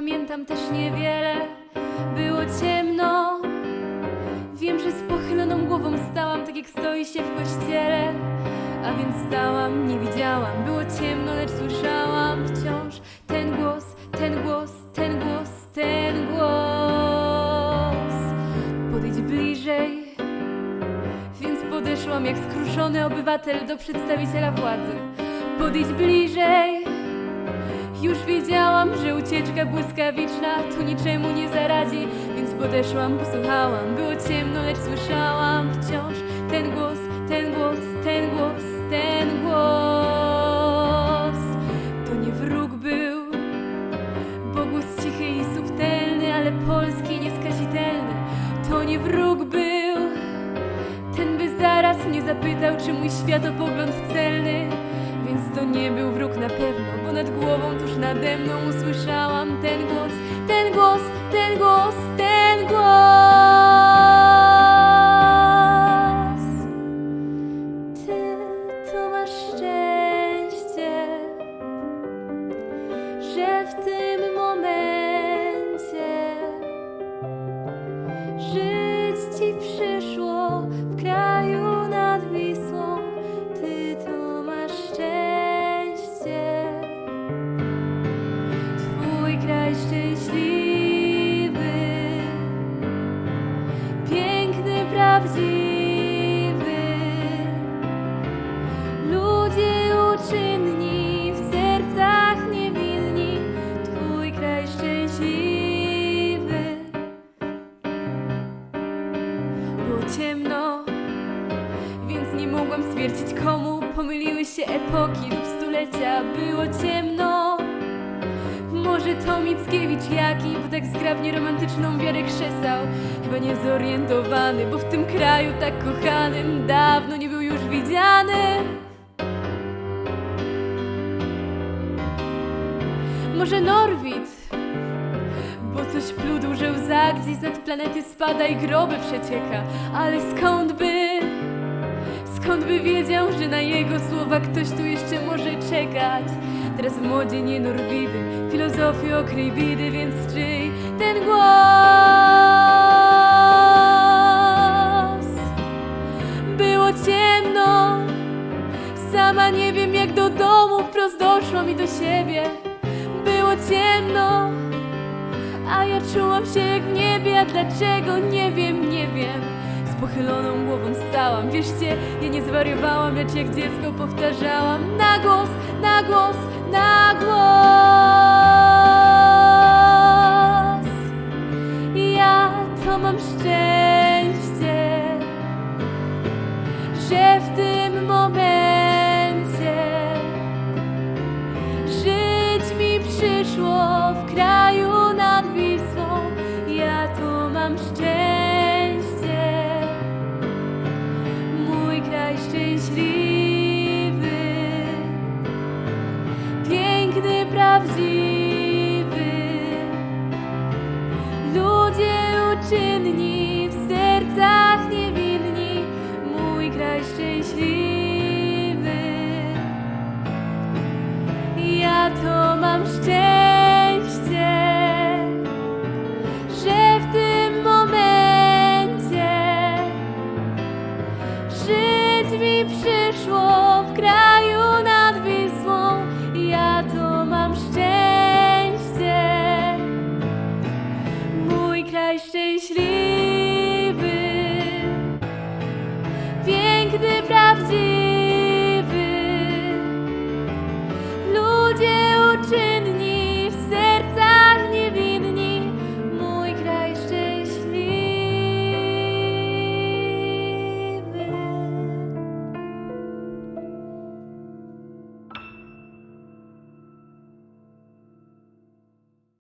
pamiętam też niewiele. Było ciemno, wiem, że z pochyloną głową stałam, tak jak stoi się w kościele. A więc stałam, nie widziałam, było ciemno, lecz słyszałam wciąż ten głos, ten głos, ten głos, ten głos. Podejdź bliżej, więc podeszłam jak skruszony obywatel do przedstawiciela władzy. Podejdź bliżej. Już wiedziałam, że ucieczka błyskawiczna tu niczemu nie zaradzi, więc podeszłam, posłuchałam. Było ciemno, lecz słyszałam wciąż ten głos, ten głos, ten głos, ten głos. To nie wróg był, bo głos cichy i subtelny, ale polski nieskazitelny. To nie wróg był, ten by zaraz mnie zapytał, czy mój światopogląd celny. Więc to nie był wróg na pewno, bo nad głową tuż nade mną usłyszałam ten głos, ten głos, ten głos, ten głos. Prawdziwy. Ludzie uczynni, w sercach niewinni, twój kraj szczęśliwy. Było ciemno, więc nie mogłam stwierdzić komu pomyliły się epoki lub stulecia. Było ciemno. Może to Mickiewicz jaki, bo tak zgrabnie romantyczną wiarę krzesał. Chyba niezorientowany, bo w tym kraju tak kochanym dawno nie był już widziany. Może Norwid, bo coś pludł, że łza gdzieś nad planety spada i groby przecieka. Ale skąd by, skąd by wiedział, że na jego słowa ktoś tu jeszcze może czekać? Teraz nie Norwidy, filozofii okryj bidy, więc czyj ten głos? Było ciemno, sama nie wiem jak do domu wprost doszłam i do siebie. Było ciemno, a ja czułam się jak w niebie, a dlaczego nie wiem, nie wiem. Z pochyloną głową stałam, wierzcie, ja nie zwariowałam, lecz jak dziecko powtarzałam na głos, na głos, na głos. Uczynni, w sercach niewinni, mój kraj szczęśliwy. Ja to mam szczęście.